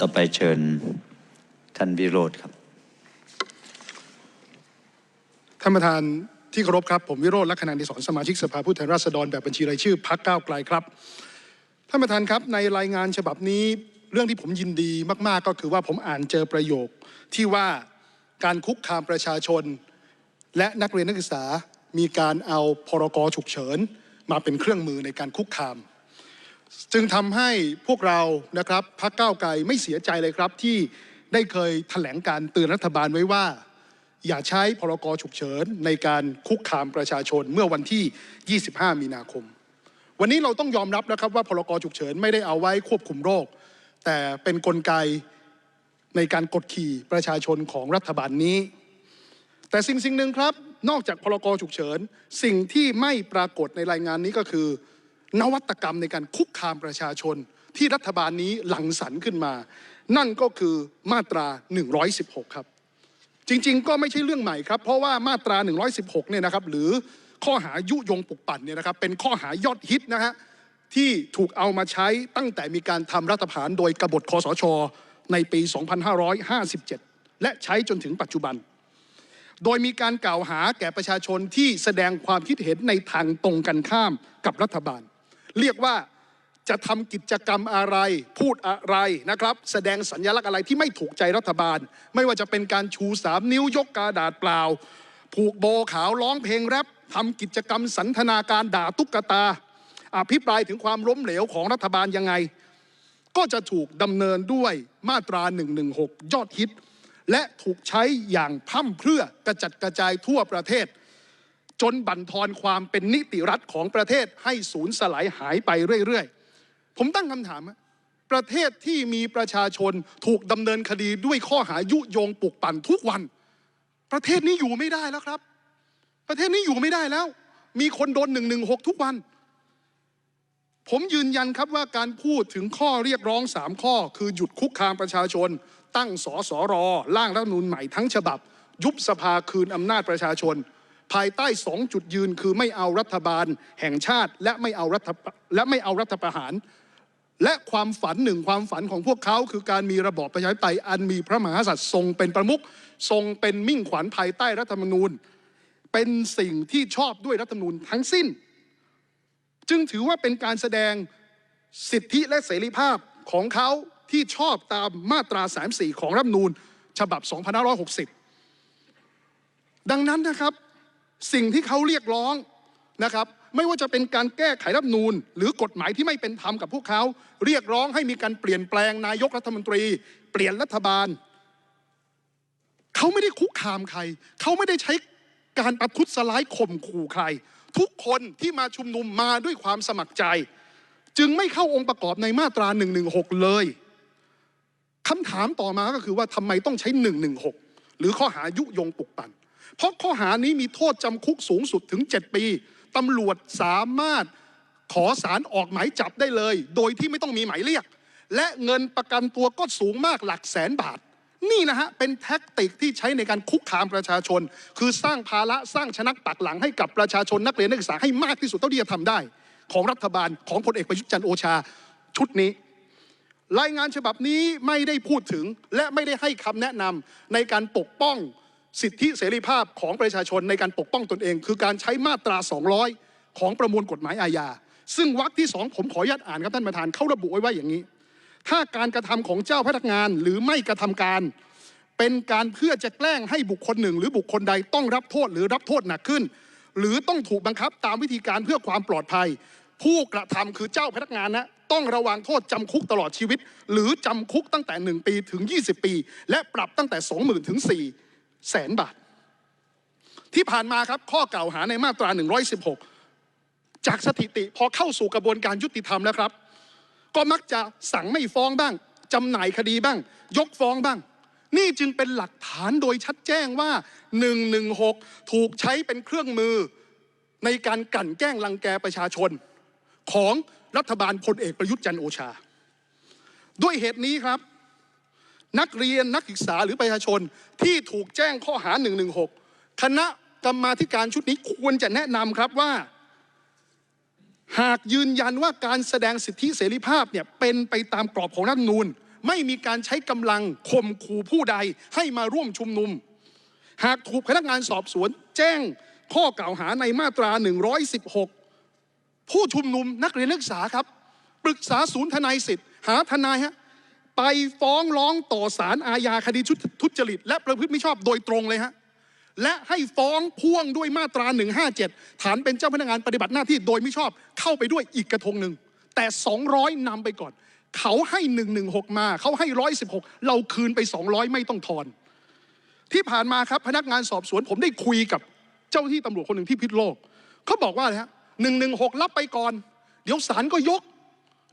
ต่อไปเชิญท่านวิโรธครับ ท่านประธานที่เคารพครับ ผมวิโรจน์ลักษณะดิศรสมาชิกสภาผู้แทนราษฎรแบบบัญชีรายชื่อพักก้าวไกลครับ ท่านประธานครับในรายงานฉบับนี้เรื่องที่ผมยินดีมากๆ ก็คือว่าผมอ่านเจอประโยคที่ว่าการคุกคามประชาชน และนักเรียนนักศึกษามีการเอาพรกฉุกเฉิน มาเป็นเครื่องมือในการคุกคาม จึงทำให้พวกเรานะครับพักก้าไกลไม่เสียใจเลยครับที่ได้เคยแถลงการเตือนรัฐบาลไว้ว่า อย่าใช้พรกฉุกเฉินในการคุกคามประชาชนเมื่อวันที่ 25 มีนาคม วันนี้เราต้องยอมรับนะครับว่าพรกฉุกเฉินไม่ได้เอาไว้ควบคุมโรค แต่เป็นนกลไกในการกดขี่ประชาชนของรัฐบาลนี้ แต่สิ่งสิ่งหนึ่งครับนอกจากพรกฉุกเฉิน สิ่งที่ไม่ปรากฏในรายงานนี้ก็คือ นวัตกรรมในการคุกคามประชาชนที่รัฐบาลนี้หลั่งสรรขึ้นมา นั่นก็คือมาตรา 116 ครับ จริงๆ ก็ไม่ใช่เรื่องใหม่ครับ เพราะว่ามาตรา 116 เนี่ยนะครับ หรือข้อหายุยงปลุกปั่นเนี่ยนะครับ เป็นข้อหายอดฮิตนะฮะที่ถูกเอามาใช้ตั้งแต่มีการทำรัฐประหารโดยกบฏคอสช ในปี 2557 และใช้จนถึงปัจจุบัน โดยมีการกล่าวหาแก่ประชาชนที่แสดงความคิดเห็นในทางตรงกันข้ามกับรัฐบาล เรียกว่าจะทำกิจกรรมอะไรพูดอะไรนะครับ แสดงสัญลักษณ์อะไรที่ไม่ถูกใจรัฐบาล ไม่ว่าจะเป็นการชูสามนิ้วยกกระดาษเปล่า ผูกโบขาวร้องเพลงแรปทำกิจกรรมสันทนาการด่าตุ๊กตา อภิปรายถึงความล้มเหลวของรัฐบาลยังไง ก็จะถูกดำเนินด้วยมาตรา 116 ยอดฮิต และถูกใช้อย่างพร่ำเพรื่อกระจัดกระจายทั่วประเทศ บั่นทอนความเป็นนิติรัฐของประเทศให้สูญสลายหายไปเรื่อยๆ ผมตั้งคำถามประเทศที่มีประชาชนถูกดำเนินคดีด้วยข้อหายุยงปลุกปั่นทุกวัน ประเทศนี้อยู่ไม่ได้แล้วครับ ประเทศนี้อยู่ไม่ได้แล้ว มีคนโดนหนึ่งหนึ่งหกทุกวัน ผมยืนยันครับว่าการพูดถึงข้อเรียกร้องสามข้อ คือหยุดคุกคามประชาชน ตั้งสสรร่างรัฐมนูญใหม่ทั้งฉบับ ยุบสภาคืนอำนาจประชาชน ภายใต้สองจุดยืนคือไม่เอารัฐบาลแห่งชาติและไม่เอารัฐและไม่เอารัฐประหาร และความฝันหนึ่งความฝันของพวกเขาคือการมีระบอบประชาธิปไตยอันมีพระมหากษัตริย์ทรงเป็นประมุขทรงเป็นมิ่งขวัญภายใต้รัฐธรรมนูญ เป็นสิ่งที่ชอบด้วยรัฐธรรมนูญทั้งสิ้น จึงถือว่าเป็นการแสดงสิทธิและเสรีภาพของเขาที่ชอบตามมาตรา 34 ของรัฐธรรมนูญ ฉบับ 2560 ดังนั้นนะครับ สิ่งที่เขาเรียกร้องนะครับไม่ว่าจะเป็นการแก้ไขรัฐนูญหรือกฎหมายที่ไม่เป็นธรรมกับพวกเขา เรียกร้องให้มีการเปลี่ยนแปลงนายกรัฐมนตรี เปลี่ยนรัฐบาล เขาไม่ได้คุกคามใคร เขาไม่ได้ใช้การประทุษร้ายข่มขู่ใคร ทุกคนที่มาชุมนุมมาด้วยความสมัครใจ จึงไม่เข้าองค์ประกอบในมาตรา 116 เลยคำถามต่อมาก็คือว่าทำไมต้องใช้ 116 หรือข้อหายุยงปลุกปั่น เพราะข้อหานี้มีโทษจำคุกสูงสุดถึง 7 ปีตำรวจสามารถขอสารออกหมายจับได้เลย โดยที่ไม่ต้องมีหมายเรียก และเงินประกันตัวก็สูงมากหลักแสนบาท นี่นะฮะ เป็นแท็กติกที่ใช้ในการคุกคามประชาชน คือสร้างภาระสร้างชนักปักหลังให้กับประชาชนนักเรียนนักศึกษาให้มากที่สุดเท่าที่จะทำได้ ของรัฐบาลของพลเอกประยุทธ์จันโอชาชุดนี้ รายงานฉบับนี้ไม่ได้พูดถึงและไม่ได้ให้คำแนะนำในการปกป้อง สิทธิเสรีภาพของประชาชนในการปกป้องตนเอง คือการใช้มาตรา 200 ของประมวลกฎหมายอาญาซึ่งวรรคที่สองผมขออนุญาตอ่านครับท่านประธานเขาระบุไว้ว่าอย่างนี้ ถ้าการกระทำของเจ้าพนักงานหรือไม่กระทำการ เป็นการเพื่อจะแกล้งให้บุคคลหนึ่ง หรือบุคคลใดต้องรับโทษหรือรับโทษหนักขึ้น หรือต้องถูกบังคับตามวิธีการเพื่อความปลอดภัย ผู้กระทำคือเจ้าพนักงานนะต้องระวังโทษจำคุกตลอดชีวิต หรือจำคุกตั้งแต่ 1 ปีถึง 20 ปี และปรับตั้งแต่ 20,000ถึง4 แสนบาท ที่ผ่านมาครับข้อกล่าวหาในมาตรา 116 จากสถิติพอเข้าสู่กระบวนการยุติธรรมแล้วครับ ก็มักจะสั่งไม่ฟ้องบ้างจำหน่ายคดีบ้าง ยกฟ้องบ้าง นี่จึงเป็นหลักฐานโดยชัดแจ้งว่า 116 ถูกใช้เป็นเครื่องมือในการกลั่นแกล้งรังแกประชาชน ของรัฐบาลพลเอกประยุทธ์จันโอชา ด้วยเหตุนี้ครับ นักเรียนนักศึกษาหรือประชาชนที่ถูกแจ้งข้อหา 116 คณะกรรมาธิการชุดนี้ควรจะแนะนำครับว่า หากยืนยันว่าการแสดงสิทธิเสรีภาพเนี่ยเป็นไปตามกรอบของรัฐธรรมนูญ ไม่มีการใช้กำลังข่มขู่ผู้ใดให้มาร่วมชุมนุม หากถูกพนักงานสอบสวน แจ้งข้อกล่าวหาในมาตรา 116 ผู้ชุมนุมนักเรียนนักศึกษาครับ ปรึกษาศูนย์ทนายสิทธิ์หาทนายฮะ ไปฟ้องร้องต่อศาลอาญาคดีทุจริต และประพฤติมิชอบโดยตรงเลยฮะและให้ฟ้องพ่วงด้วยมาตรา 157 ฐานเป็นเจ้าพนักงานปฏิบัติหน้าที่โดยมิชอบเข้าไปด้วยอีกกระทงหนึ่ง แต่ 200นำไปก่อน เขาให้ 116 มา เขาให้ 116 เราคืนไป 200 ไม่ต้องทอน ที่ผ่านมาครับพนักงานสอบสวนผมได้คุยกับเจ้าที่ตำรวจคนหนึ่งที่พิษโลก เขาบอกว่าอะไรฮะหนึ่งหนึ่งหกรับไปก่อน เดี๋ยวศาลก็ยก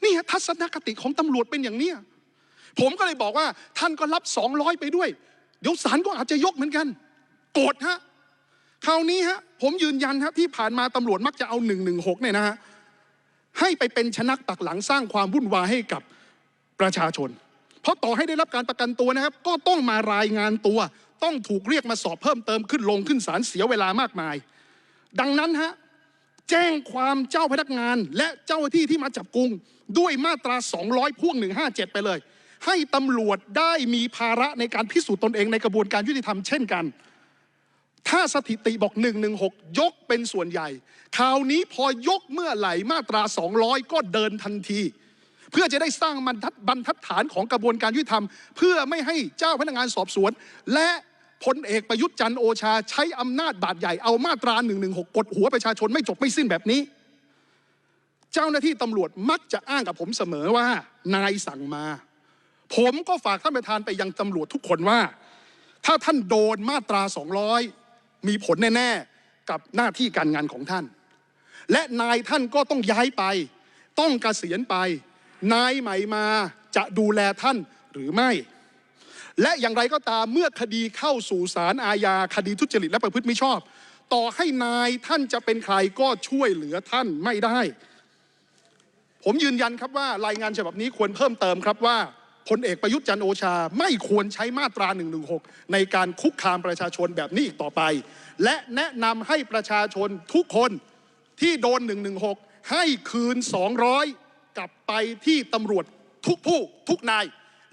นี่ทัศนคติของตำรวจเป็นอย่างเนี้ย ผมก็เลยบอกว่าท่านก็รับสองร้อยไปด้วย เดี๋ยวศาลก็อาจจะยกเหมือนกัน โกรธฮะคราวนี้ฮะผมยืนยันฮะที่ผ่านมาตำรวจมักจะเอาหนึ่งหนึ่งหกเนี่ยนะฮะให้ไปเป็นชนักปักหลังสร้างความวุ่นวายให้กับประชาชน เพราะต่อให้ได้รับการประกันตัวนะครับ ก็ต้องมารายงานตัว ต้องถูกเรียกมาสอบเพิ่มเติมขึ้นลงขึ้นศาลเสียเวลามากมาย ดังนั้นฮะแจ้งความเจ้าพนักงานและเจ้าหน้าที่ที่มาจับกุมด้วยมาตรา 200 พ่วง 157 ไปเลย ให้ตำรวจได้มีภาระในการพิสูจน์ตนเองในกระบวนการยุติธรรมเช่นกัน ถ้าสถิติบอก 116 ยกเป็นส่วนใหญ่ คราวนี้พอยกเมื่อไหร่มาตรา 200 ก็เดินทันที เพื่อจะได้สร้างบรรทัดบรรทัดฐานของกระบวนการยุติธรรม เพื่อไม่ให้เจ้าพนักงานสอบสวน และพลเอกประยุทธ์จันโอชา ใช้อำนาจบาดใหญ่เอามาตรา 116 กดหัวประชาชนไม่จบไม่สิ้นแบบนี้ เจ้าหน้าที่ตำรวจมักจะอ้างกับผมเสมอว่า นายสั่งมา ผมก็ฝากท่านประธานไปยังตำรวจทุกคนว่า ถ้าท่านโดนมาตรา 200 มีผลแน่ ๆ กับหน้าที่การงานของท่าน และนายท่านก็ต้องย้ายไป ต้องกเกษียณไป นายใหม่มาจะดูแลท่านหรือไม่ และอย่างไรก็ตามเมื่อคดีเข้าสู่ศาลอาญาคดีทุจริตและประพฤติมิชอบ ต่อให้นายท่านจะเป็นใครก็ช่วยเหลือท่านไม่ได้ ผมยืนยันครับว่ารายงานฉบับนี้ควรเพิ่มเติมครับว่า พลเอกประยุทธ์จันโอชา ไม่ควรใช้มาตรา116ในการคุกคามประชาชนแบบนี้อีกต่อไป และแนะนำให้ประชาชนทุกคนที่โดน 116 ให้คืน 200 กลับไปที่ตำรวจทุกผู้ทุกนาย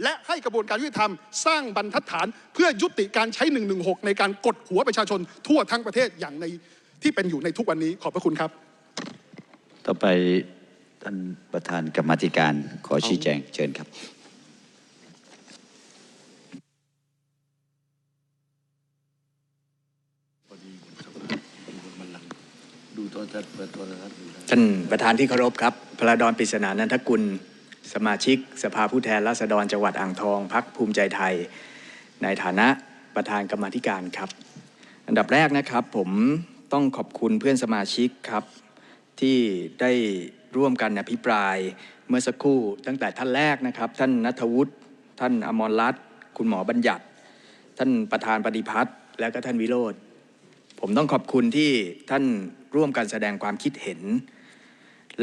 และให้กระบวนการยุติธรรม สร้างบรรทัดฐานเพื่อยุติการใช้ 116 ในการกดหัวประชาชนทั่วทั้งประเทศอย่างในที่เป็นอยู่ในทุกวันนี้ขอบพระคุณครับ ต่อไปท่านประธานกรรมธิการขอชี้แจงเชิญครับ ท่านประธานที่เคารพครับพระดอนปริศนานันทกุล สมาชิก สภาผู้แทนราษฎรจังหวัดอ่างทองพักภูมิใจไทย ในฐานะประธานกรรมธิการครับ อันดับแรกนะครับผมต้องขอบคุณเพื่อนสมาชิกครับ ที่ได้ร่วมกันอภิปรายเมื่อสักครู่ตั้งแต่ท่านแรกนะครับ ท่านนัทวุฒิท่านอมรรัตน์คุณหมอบัญญัติ ท่านประธานปฏิพัฒน์และก็ท่านวิโรธผมต้องขอบคุณที่ท่าน ร่วมกันแสดงความคิดเห็น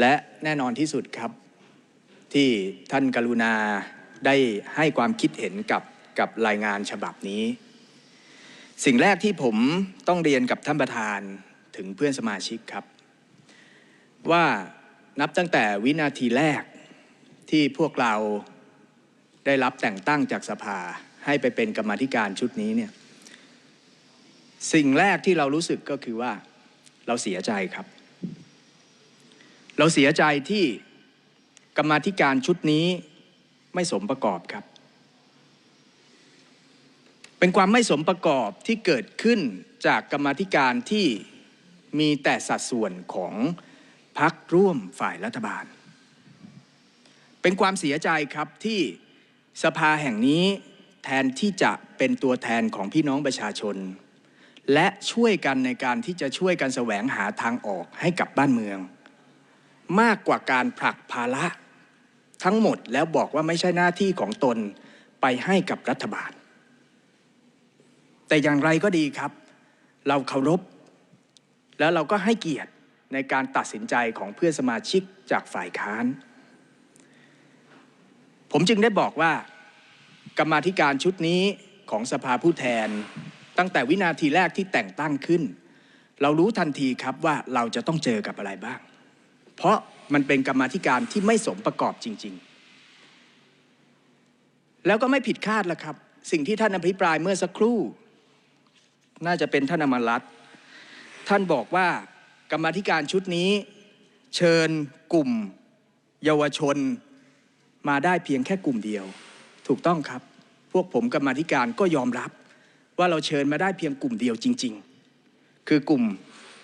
และแน่นอนที่สุดครับ ที่ท่านกรุณาได้ให้ความคิดเห็นกับกับรายงานฉบับนี้ สิ่งแรกที่ผมต้องเรียนกับท่านประธานถึงเพื่อนสมาชิกครับ ว่านับตั้งแต่วินาทีแรกที่พวกเราได้รับแต่งตั้งจากสภาให้ไปเป็นกรรมธิการชุดนี้เนี่ยสิ่งแรกที่เรารู้สึกก็คือว่า เราเสียใจครับ เราเสียใจที่กรรมาธิการชุดนี้ไม่สมประกอบครับ เป็นความไม่สมประกอบที่เกิดขึ้นจากกรรมาธิการที่มีแต่สัดส่วนของพักร่วมฝ่ายรัฐบาล เป็นความเสียใจครับที่สภาแห่งนี้แทนที่จะเป็นตัวแทนของพี่น้องประชาชน และช่วยกันในการที่จะช่วยกันแสวงหาทางออกให้กับบ้านเมือง มากกว่าการผลักภาระทั้งหมดแล้วบอกว่าไม่ใช่หน้าที่ของตนไปให้กับรัฐบาล แต่อย่างไรก็ดีครับ เราเคารพ แล้วเราก็ให้เกียรติในการตัดสินใจของเพื่อนสมาชิกจากฝ่ายค้าน ผมจึงได้บอกว่า กรรมาธิการชุดนี้ของสภาผู้แทน ตั้งแต่วินาทีแรกที่แต่งตั้งขึ้น เรารู้ทันทีครับว่าเราจะต้องเจอกับอะไรบ้าง เพราะมันเป็นกรรมาธิการที่ไม่สมประกอบจริง ๆ แล้วก็ไม่ผิดคาดละครับ สิ่งที่ท่านอภิปรายเมื่อสักครู่ น่าจะเป็นท่านอมรรัตท่านบอกว่ากรรมาธิการชุดนี้ เชิญกลุ่ม เยาวชน มาได้เพียงแค่กลุ่มเดียว ถูกต้องครับ พวกผมกรรมาธิการก็ยอมรับ ว่าเราเชิญมาได้เพียงกลุ่มเดียวจริง ๆ คือกลุ่ม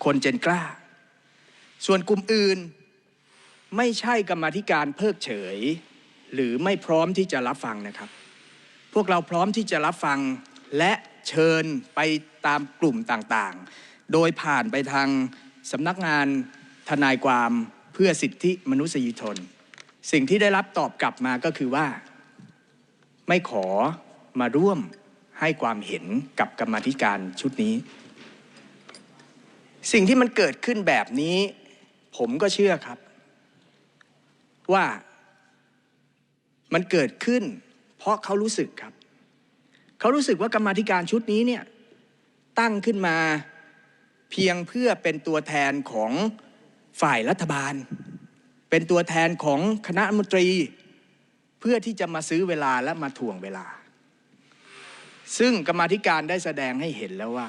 คนเจนกล้า ส่วนกลุ่มอื่นไม่ใช่กรรมธิการเพิกเฉย หรือไม่พร้อมที่จะรับฟังนะครับ พวกเราพร้อมที่จะรับฟังและเชิญไปตามกลุ่มต่างๆ โดยผ่านไปทางสำนักงานทนายความเพื่อสิทธิมนุษยชน สิ่งที่ได้รับตอบกลับมาก็คือว่า ไม่ขอมาร่วม ให้ความเห็นกับกรรมธิการชุดนี้ สิ่งที่มันเกิดขึ้นแบบนี้ ผมก็เชื่อครับ ว่ามันเกิดขึ้น เพราะเขารู้สึกครับ เขารู้สึกว่ากรรมธิการชุดนี้เนี่ยตั้งขึ้นมาเพียงเพื่อเป็นตัวแทนของฝ่ายรัฐบาล เป็นตัวแทนของคณะมนตรี เพื่อที่จะมาซื้อเวลาและมาถ่วงเวลา ซึ่งกรรมธิการได้แสดงให้เห็นแล้วว่า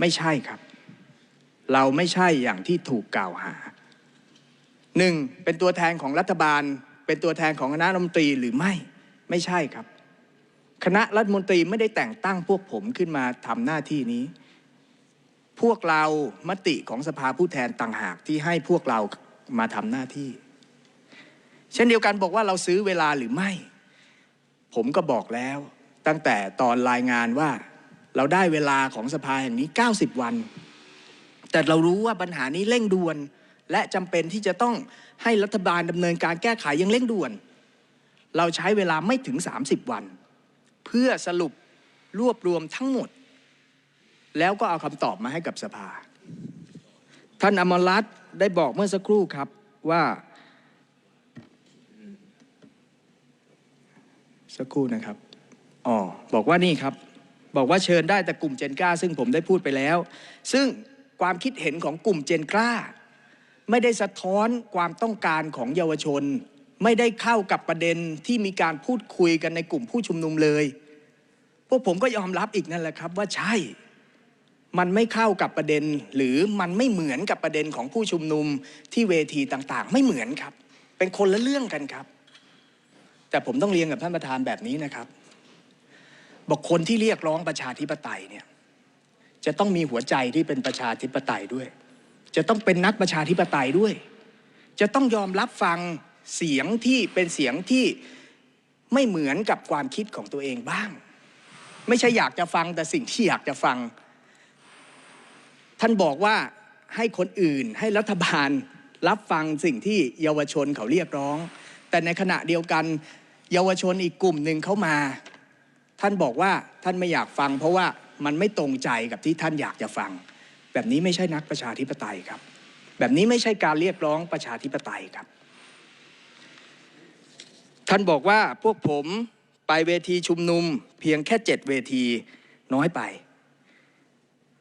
ไม่ใช่ครับ เราไม่ใช่อย่างที่ถูกกล่าวหาหนึ่งเป็นตัวแทนของรัฐบาล เป็นตัวแทนของคณะรัฐมนตรีหรือไม่ไม่ใช่ครับ คณะรัฐมนตรีไม่ได้แต่งตั้งพวกผมขึ้นมาทำหน้าที่นี้ พวกเรามติของสภาผู้แทนต่างหากที่ให้พวกเรามาทำหน้าที่ เช่นเดียวกันบอกว่าเราซื้อเวลาหรือไม่ ผมก็บอกแล้ว ตั้งแต่ตอนรายงานว่าเราได้เวลาของสภาแห่งนี้ 90 วัน แต่เรารู้ว่าปัญหานี้เร่งด่วน และจำเป็นที่จะต้องให้รัฐบาลดำเนินการแก้ไขอยังเร่งด่วน เราใช้เวลาไม่ถึง 30 วัน เพื่อสรุปรวบรวมทั้งหมด แล้วก็เอาคำตอบมาให้กับสภา ท่านอมรรัตน์ได้บอกเมื่อสักครู่ครับว่า สักครู่นะครับ บอกว่านี่ครับบอกว่าเชิญได้แต่กลุ่มเจนกล้า ซึ่งผมได้พูดไปแล้ว ซึ่งความคิดเห็นของกลุ่มเจนกล้า ไม่ได้สะท้อนความต้องการของเยาวชน ไม่ได้เข้ากับประเด็นที่มีการพูดคุยกันในกลุ่มผู้ชุมนุมเลย พวกผมก็ยอมรับอีกนั่นแหละครับว่าใช่ มันไม่เข้ากับประเด็น หรือมันไม่เหมือนกับประเด็นของผู้ชุมนุมที่เวทีต่างๆ ไม่เหมือนครับ เป็นคนละเรื่องกันครับ แต่ผมต้องเรียนกับท่านประธานแบบนี้นะครับ บอกคนที่เรียกร้องประชาธิปไตยเนี่ยจะต้องมีหัวใจที่เป็นประชาธิปไตยด้วย จะต้องเป็นนักประชาธิปไตยด้วย จะต้องยอมรับฟังเสียงที่เป็นเสียงที่ไม่เหมือนกับความคิดของตัวเองบ้าง ไม่ใช่อยากจะฟังแต่สิ่งที่อยากจะฟัง ท่านบอกว่าให้คนอื่นให้รัฐบาลรับฟังสิ่งที่เยาวชนเขาเรียกร้อง แต่ในขณะเดียวกัน เยาวชนอีกกลุ่มหนึ่งเข้ามา ท่านบอกว่าท่านไม่อยากฟัง เพราะว่ามันไม่ตรงใจกับที่ท่านอยากจะฟัง แบบนี้ไม่ใช่นักประชาธิปไตยครับ แบบนี้ไม่ใช่การเรียกร้องประชาธิปไตยครับ ท่านบอกว่าพวกผมไปเวทีชุมนุม เพียงแค่เจ็ดเวทีน้อยไป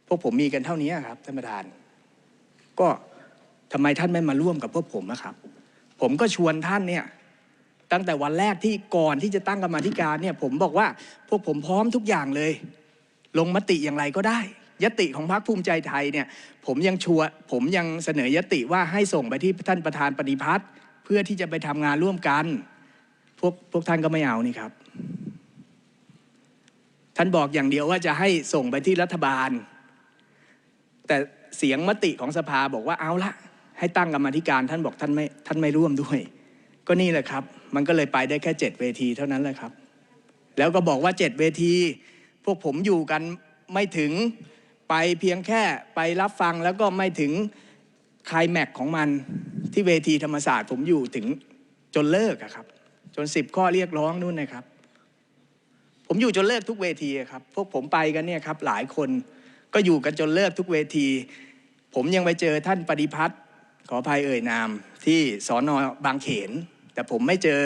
พวกผมมีกันเท่านี้ครับท่านประธาน ก็ทำไมท่านไม่มาร่วมกับพวกผมนะครับ ผมก็ชวนท่านเนี่ย ตั้งแต่วันแรกที่ก่อนที่จะตั้งกรรมธิการเนี่ยผมบอกว่าพวกผมพร้อมทุกอย่างเลย ลงมติอย่างไรก็ได้ ยติของพรรคภูมิใจไทยเนี่ยผมยังชัวผมยังเสนอยติว่าให้ส่งไปที่ท่านประธานปฏิพัฒน์เพื่อที่จะไปทำงานร่วมกัน พวกพวกท่านก็ไม่เอานี่ครับ ท่านบอกอย่างเดียวว่าจะให้ส่งไปที่รัฐบาล แต่เสียงมติของสภาบอกว่าเอาละให้ตั้งกรรมธิการท่านบอกท่านไม่ท่านไม่ร่วมด้วย ก็นี่แหละครับ มันก็เลยไปได้แค่เจ็ดเวทีเท่านั้นแหละครับ แล้วก็บอกว่าเจ็ดเวที พวกผมอยู่กันไม่ถึงไปเพียงแค่ไปรับฟังแล้วก็ไม่ถึงคลายแม็กของมันที่เวทีธรรมศาสตร์ ผมอยู่ถึงจนเลิกอะครับ จนสิบข้อเรียกร้องนู่นนะครับ ผมอยู่จนเลิกทุกเวทีครับ พวกผมไปกันเนี่ยครับหลายคนก็อยู่กันจนเลิกทุกเวที ผมยังไปเจอท่านปฏิพัฒน์ขออภัยเอ่ยนาม ที่สอนอบางเขน แต่ผมไม่เจอ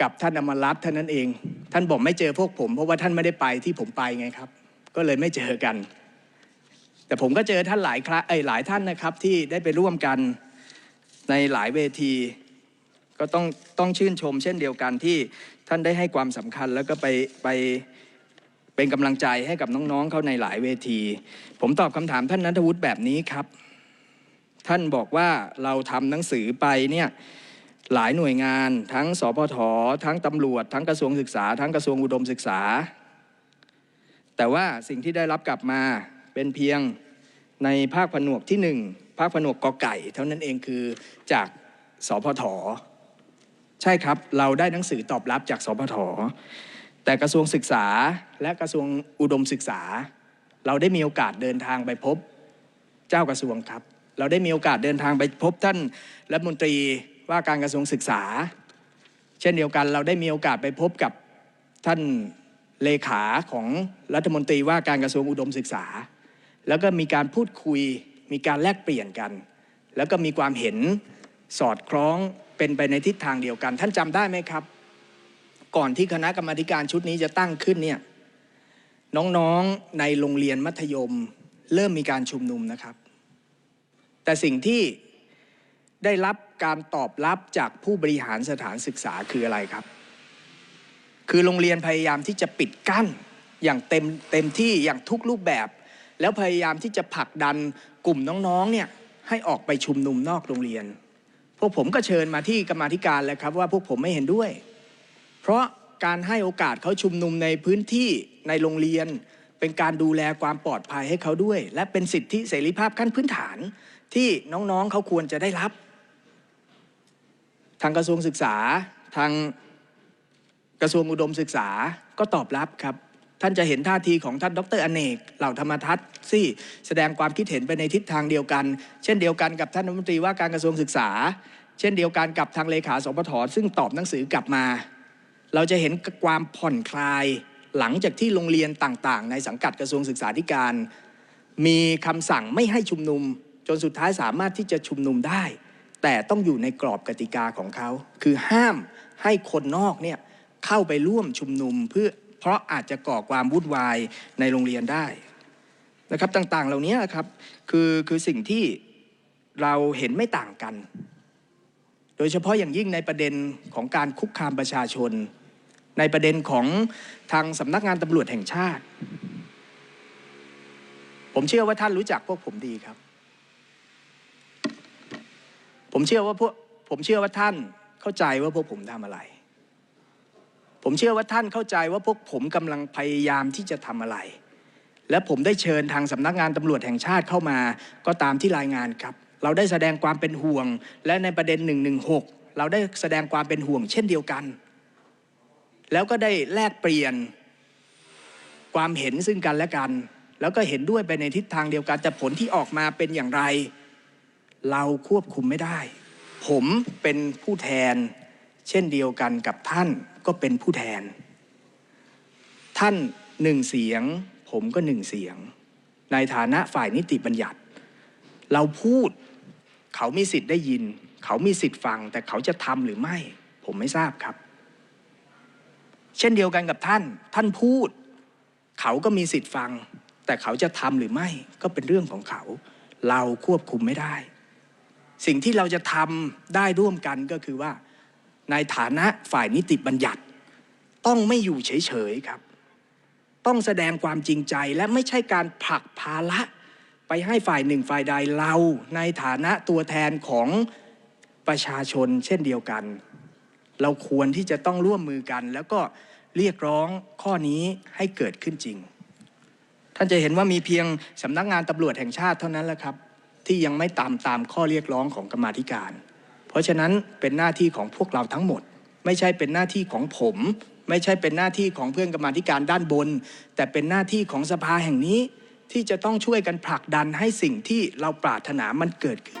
กับท่านอมรัตน์ท่านนั้นเอง ท่านบอกไม่เจอพวกผม เพราะว่าท่านไม่ได้ไปที่ผมไปไงครับ ก็เลยไม่เจอกัน แต่ผมก็เจอท่านหลายครั้งเอ้หลายท่านนะครับที่ได้ไปร่วมกันในหลายเวที ก็ต้องต้องชื่นชม เช่นเดียวกันที่ท่านได้ให้ความสำคัญแล้วก็ไปไปเป็นกำลังใจให้กับน้องๆเขาในหลายเวที ผมตอบคำถามท่านนัทวุฒิแบบนี้ครับ ท่านบอกว่าเราทำหนังสือไปเนี่ย หลายหน่วยงาน ทั้งสพททั้งตำรวจ ทั้งกระทรวงศึกษา ทั้งกระทรวงอุดมศึกษา แต่ว่าสิ่งที่ได้รับกลับมาเป็นเพียงในภาคผนวกที่หนึ่งภาคผนวกกอไก่ เท่านั้นเองคือจากสพทใช่ครับ เราได้หนังสือตอบรับจากสพทแต่กระทรวงศึกษาและกระทรวงอุดมศึกษา เราได้มีโอกาสเดินทางไปพบเจ้ากระทรวงครับ เราได้มีโอกาสเดินทางไปพบท่านรัฐมนตรี ว่าการกระทรวงศึกษา เช่นเดียวกันเราได้มีโอกาสไปพบกับท่านเลขาของรัฐมนตรีว่าการกระทรวงอุดมศึกษา แล้วก็มีการพูดคุย มีการแลกเปลี่ยนกัน แล้วก็มีความเห็นสอดคล้องเป็นไปในทิศทางเดียวกัน ท่านจำได้ไหมครับ ก่อนที่คณะกรรมาการชุดนี้จะตั้งขึ้นเนี่ยน้องๆในโรงเรียนมัธยมเริ่มมีการชุมนุมนะครับ แต่สิ่งที่ได้รับ การตอบรับจากผู้บริหารสถานศึกษาคืออะไรครับ คือโรงเรียนพยายามที่จะปิดกั้นอย่างเต็มเต็มที่อย่างทุกรูปแบบ แล้วพยายามที่จะผลักดันกลุ่มน้องๆเนี่ยให้ออกไปชุมนุมนอกโรงเรียน พวกผมก็เชิญมาที่กรรมาธิการแล้วครับว่าพวกผมไม่เห็นด้วย เพราะการให้โอกาสเขาชุมนุมในพื้นที่ในโรงเรียน เป็นการดูแลความปลอดภัยให้เขาด้วย และเป็นสิทธิเสรีภาพขั้นพื้นฐานที่น้องๆเขาควรจะได้รับ ทางกระทรวงศึกษา ทางกระทรวงอุดมศึกษาก็ตอบรับครับ ท่านจะเห็นท่าทีของท่านดรอเนก เหล่าธรรมทัศน์ที่แสดงความคิดเห็นไปในทิศทางเดียวกัน เช่นเดียวกันกับท่านรัฐมนตรีว่าการกระทรวงศึกษา เช่นเดียวกันกับทางเลขาสปทซึ่งตอบหนังสือกลับมา เราจะเห็นความผ่อนคลายหลังจากที่โรงเรียนต่างๆ ในสังกัดกระทรวงศึกษาธิการ มีคำสั่งไม่ให้ชุมนุม จนสุดท้ายสามารถที่จะชุมนุมได้ แต่ต้องอยู่ในกรอบกติกาของเขา คือห้ามให้คนนอกเนี่ยเข้าไปร่วมชุมนุมเพื่อเพราะอาจจะก่อความวุ่นวายในโรงเรียนได้นะครับต่างๆ เหล่านี้ครับคือคือสิ่งที่เราเห็นไม่ต่างกัน โดยเฉพาะอย่างยิ่งในประเด็นของการคุกคามประชาชน ในประเด็นของทางสำนักงานตำรวจแห่งชาติ ผมเชื่อว่าท่านรู้จักพวกผมดีครับ ผมเชื่อว่าพวกผมเชื่อว่าท่านเข้าใจว่าพวกผมทำอะไร ผมเชื่อว่าท่านเข้าใจว่าพวกผมกำลังพยายามที่จะทำอะไร และผมได้เชิญทางสำนักงานตำรวจแห่งชาติเข้ามา ก็ตามที่รายงานครับ เราได้แสดงความเป็นห่วง และในประเด็น1นึเราได้แสดงความเป็นห่วงเช่นเดียวกัน แล้วก็ได้แลกเปลี่ยนความเห็นซึ่งกันและกัน แล้วก็เห็นด้วยไปในทิศทางเดียวกันแต่ผลที่ออกมาเป็นอย่างไร เราควบคุมไม่ได้ ผมเป็นผู้แทน เช่นเดียวกันกับท่านก็เป็นผู้แทน ท่านหนึ่งเสียง ผมก็หนึ่งเสียง ในฐานะฝ่ายนิติบัญญัติ เราพูดเขามีสิทธิ์ได้ยิน เขามีสิทธิ์ฟัง แต่เขาจะทำหรือไม่ ผมไม่ทราบครับ เช่นเดียวกันกับท่าน ท่านพูด เขาก็มีสิทธิ์ฟัง แต่เขาจะทำหรือไม่ ก็เป็นเรื่องของเขา เราควบคุมไม่ได้ สิ่งที่เราจะทำได้ร่วมกันก็คือว่า ในฐานะฝ่ายนิติบัญญัติ ต้องไม่อยู่เฉยๆครับ ต้องแสดงความจริงใจและไม่ใช่การผลักภาระไปให้ฝ่ายหนึ่งฝ่ายใดเราในฐานะตัวแทนของประชาชนเช่นเดียวกัน เราควรที่จะต้องร่วมมือกัน แล้วก็เรียกร้องข้อนี้ให้เกิดขึ้นจริง ท่านจะเห็นว่ามีเพียงสำนักงานตำรวจแห่งชาติเท่านั้นแหละครับ ที่ยังไม่ตามตามข้อเรียกร้องของกรรมาธิการ เพราะฉะนั้นเป็นหน้าที่ของพวกเราทั้งหมด ไม่ใช่เป็นหน้าที่ของผม ไม่ใช่เป็นหน้าที่ของเพื่อนกรรมาธิการด้านบน แต่เป็นหน้าที่ของสภาแห่งนี้ที่จะต้องช่วยกันผลักดันให้สิ่งที่เราปรารถนามันเกิดขึ้น